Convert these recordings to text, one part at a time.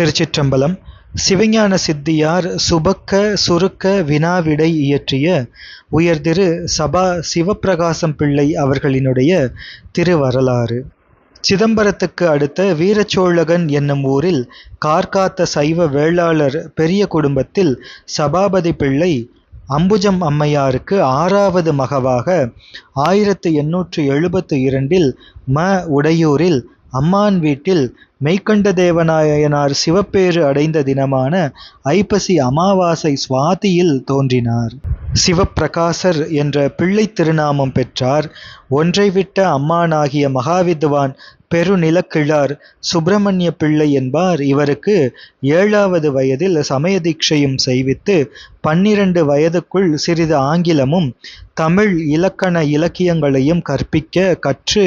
திருச்சிற்றம்பலம் சிவஞான சித்தியார் சுபக்க சுருக்க வினாவிடை இயற்றிய உயர்திரு சபா சிவப்பிரகாசம் பிள்ளை அவர்களினுடைய திருவரலாறு. சிதம்பரத்துக்கு அடுத்த வீரச்சோழகன் என்னும் ஊரில் கார்காத்த சைவ வேளாளர் பெரிய குடும்பத்தில் சபாபதி பிள்ளை அம்புஜம் அம்மையாருக்கு ஆறாவது மகவாக ஆயிரத்து எண்ணூற்று எழுபத்து இரண்டில் ம உடையூரில் அம்மான் வீட்டில் மெய்கண்ட தேவநாயனார் சிவப்பேறு அடைந்த தினமான ஐப்பசி அமாவாசை சுவாதியில் தோன்றினார். சிவப்பிரகாசர் என்ற பிள்ளை திருநாமம் பெற்றார். ஒன்றை விட்ட அம்மானாகிய மகாவித்வான் பெருநிலக்கிழார் சுப்பிரமணிய பிள்ளை என்பார். இவருக்கு ஏழாவது வயதில் சமய தீட்சையும் செய்வித்து பன்னிரண்டு வயதுக்குள் சிறிது ஆங்கிலமும் தமிழ் இலக்கண இலக்கியங்களையும் கற்பிக்க கற்று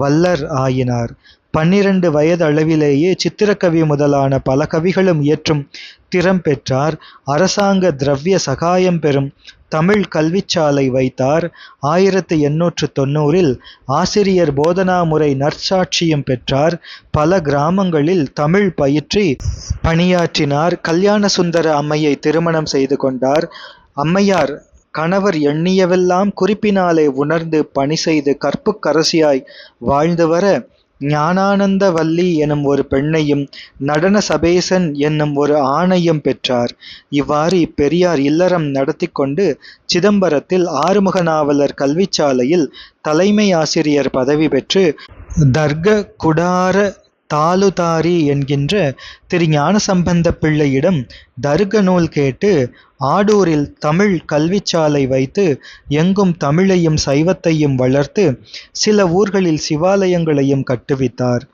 வல்லர் ஆயினார். பன்னிரண்டு வயதளவிலேயே சித்திரக்கவி முதலான பல கவிகளும் இயற்றும் திறம் பெற்றார். அரசாங்க திரவிய சகாயம் பெறும் தமிழ் கல்விச்சாலை வைத்தார். ஆயிரத்தி எண்ணூற்று தொண்ணூறில் ஆசிரியர் போதனா முறை நற்சாட்சியும் பெற்றார். பல கிராமங்களில் தமிழ் பயிற்றி பணியாற்றினார். கல்யாண சுந்தர அம்மையை திருமணம் செய்து கொண்டார். அம்மையார் கணவர் எண்ணியவெல்லாம் குறிப்பினாலே உணர்ந்து பணி செய்து கற்புக்கரசியாய் வாழ்ந்து வர ஞானானந்த வல்லி எனும் ஒரு பெண்ணையும் நடன சபேசன் என்னும் ஒரு ஆணையும் பெற்றார். இவ்வாறு இப்பெரியார் இல்லறம் நடத்தி கொண்டு சிதம்பரத்தில் ஆறுமுக நாவலர் கல்விச்சாலையில் தலைமை ஆசிரியர் பதவி பெற்று தர்க குடார தாலுதாரி என்கின்ற திரு ஞானசம்பந்த பிள்ளையிடம் தருக நூல் கேட்டு ஆடூரில் தமிழ் கல்விச்சாலை வைத்து எங்கும் தமிழையும் சைவத்தையும் வளர்த்து சில ஊர்களில் சிவாலயங்களையும் கட்டுவித்தார்.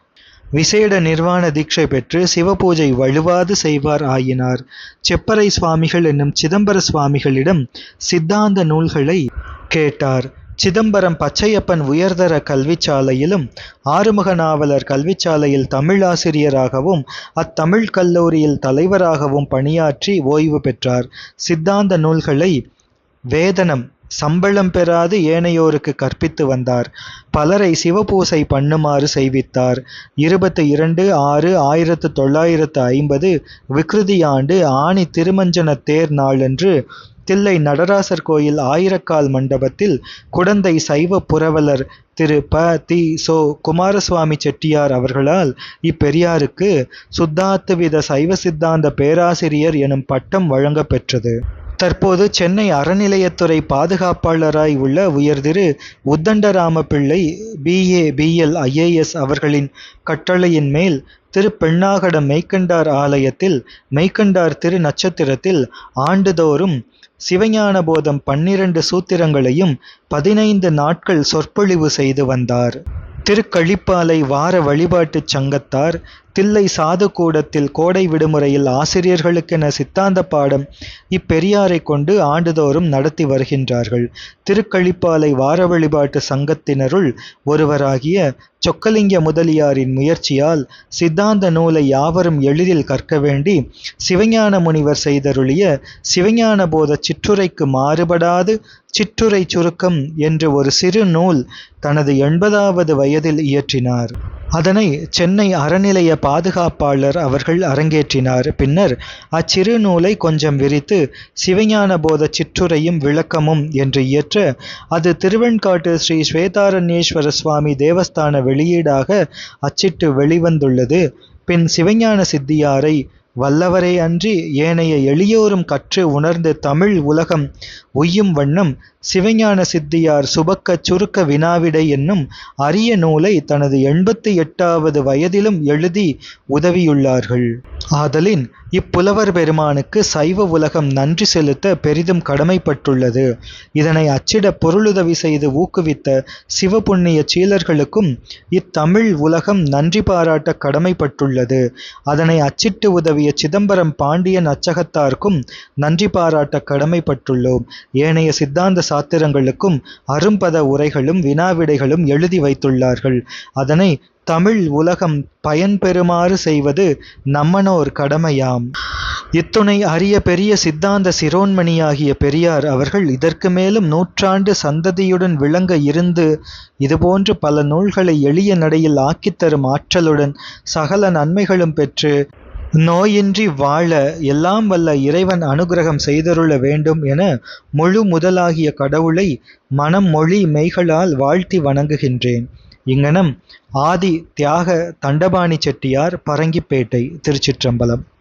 விசேட நிர்வாண தீட்சை பெற்று சிவபூஜை வலுவாது செய்வார் ஆயினார். செப்பரை சுவாமிகள் என்னும் சிதம்பர சுவாமிகளிடம் சித்தாந்த நூல்களை கேட்டார். சிதம்பரம் பச்சையப்பன் உயர்தர கல்விச்சாலையிலும் ஆறுமுக நாவலர் கல்விச்சாலையில் தமிழாசிரியராகவும் அத்தமிழ் கல்லூரியில் தலைவராகவும் பணியாற்றி ஓய்வு பெற்றார். சித்தாந்த நூல்களை வேதனம் சம்பளம் பெறாது ஏனையோருக்கு கற்பித்து வந்தார். பலரை சிவபூசை பண்ணுமாறு செய்வித்தார். இருபத்தி இரண்டு ஆறு ஆயிரத்து தொள்ளாயிரத்து ஐம்பது விக்ருதி ஆண்டு ஆணி திருமஞ்சன தேர் நாளன்று தில்லை நடராசர் கோயில் ஆயிரக்கால் மண்டபத்தில் குடந்தை சைவ புரவலர் திரு ப. தி. சோ. குமாரசுவாமி செட்டியார் அவர்களால் இப்பெரியாருக்கு சுத்தாத்துவித சைவ சித்தாந்த பேராசிரியர் எனும் பட்டம் வழங்கப்பெற்றது. தற்போது சென்னை அறநிலையத்துறை பாதுகாப்பாளராய் உள்ள உயர்திரு உத்தண்டராம பிள்ளை பிஏ பிஎல் ஐஏஎஸ் அவர்களின் கட்டளையின் மேல் திரு பெண்ணாகடம் மெய்கண்டார் ஆலயத்தில் மெய்கண்டார் திரு நட்சத்திரத்தில் ஆண்டுதோறும் சிவஞான போதம் பன்னிரண்டு சூத்திரங்களையும் பதினைந்து நாட்கள் சொற்பொழிவு செய்து வந்தார். திருக்கழிப்பாலை வார வழிபாட்டுச் சங்கத்தார் தில்லை சாது கூடத்தில் கோடை விடுமுறையில் ஆசிரியர்களுக்கென சித்தாந்த பாடம் இப்பெரியாரை கொண்டு ஆண்டுதோறும் நடத்தி வருகின்றார்கள். திருக்கழிப்பாலை வார வழிபாட்டு சங்கத்தினருள் ஒருவராகிய சொக்கலிங்க முதலியாரின் முயற்சியால் சித்தாந்த நூலை யாவரும் எளிதில் கற்க வேண்டி சிவஞான முனிவர் செய்தருளிய சிவஞான போத சிற்றுரைக்கு மாறுபடாது சிற்றுரை சுருக்கம் என்று ஒரு சிறு நூல் தனது எண்பதாவது வயதில் இயற்றினார். அதனை சென்னை அறநிலைய பாதுகாப்பாளர் அவர்கள் அரங்கேற்றினார். பின்னர் அச்சிறு நூலை கொஞ்சம் விரித்து சிவஞான போத சிற்றுரையும் விளக்கமும் என்று இயற்ற அது திருவெண்காட்டு ஸ்ரீ ஸ்வேதாரண்யேஸ்வர சுவாமி தேவஸ்தான வெளியீடாக அச்சிட்டு வெளிவந்துள்ளது. பின் சிவஞான சித்தியாரை வல்லவரே அன்றி ஏனைய எளியோரும் கற்று உணர்ந்து தமிழ் உலகம் உய்யும் வண்ணம் சிவஞான சித்தியார் சுபக்க சுருக்க வினாவிடை என்னும் அரிய நூலை தனது எண்பத்தி எட்டாவது வயதிலும் எழுதி உதவியுள்ளார்கள். ஆதலின் இப்புலவர் பெருமானுக்கு சைவ உலகம் நன்றி செலுத்த பெரிதும் கடமைப்பட்டுள்ளது. இதனை அச்சிட பொருளுதவி செய்து ஊக்குவித்த சிவபுண்ணிய சீலர்களுக்கும் இத்தமிழ் உலகம் நன்றி பாராட்ட கடமைப்பட்டுள்ளது. அதனை அச்சிட்டு உதவி உதவிய சிதம்பரம் பாண்டியன் அச்சகத்தார்க்கும் நன்றி பாராட்ட கடமைப்பட்டுள்ளோம். ஏனைய சித்தாந்த சாத்திரங்களுக்கும் அரும்பத உரைகளும் வினாவிடைகளும் எழுதி வைத்துள்ளார்கள். அதனை தமிழ் உலகம் பயன்பெறுமாறு செய்வது நம்மனோர் கடமையாம். இத்துணை அரிய பெரிய சித்தாந்த சிரோன்மணியாகிய பெரியார் அவர்கள் இதற்கு மேலும் நூற்றாண்டு சந்ததியுடன் விளங்க இருந்து இதுபோன்று பல நூல்களை எளிய நடையில் ஆக்கித்தரும் ஆற்றலுடன் சகல நன்மைகளும் பெற்று நோயின்றி வாழ எல்லாம் வல்ல இறைவன் அனுகிரகம் செய்தருள வேண்டும் என முழு முதலாகிய கடவுளை மனம் மொழி மெய்களால் வாழ்த்தி வணங்குகின்றேன். இங்கனம் ஆதி தியாக தண்டபாணி செட்டியார் பரங்கிப்பேட்டை திருச்சிற்றம்பலம்.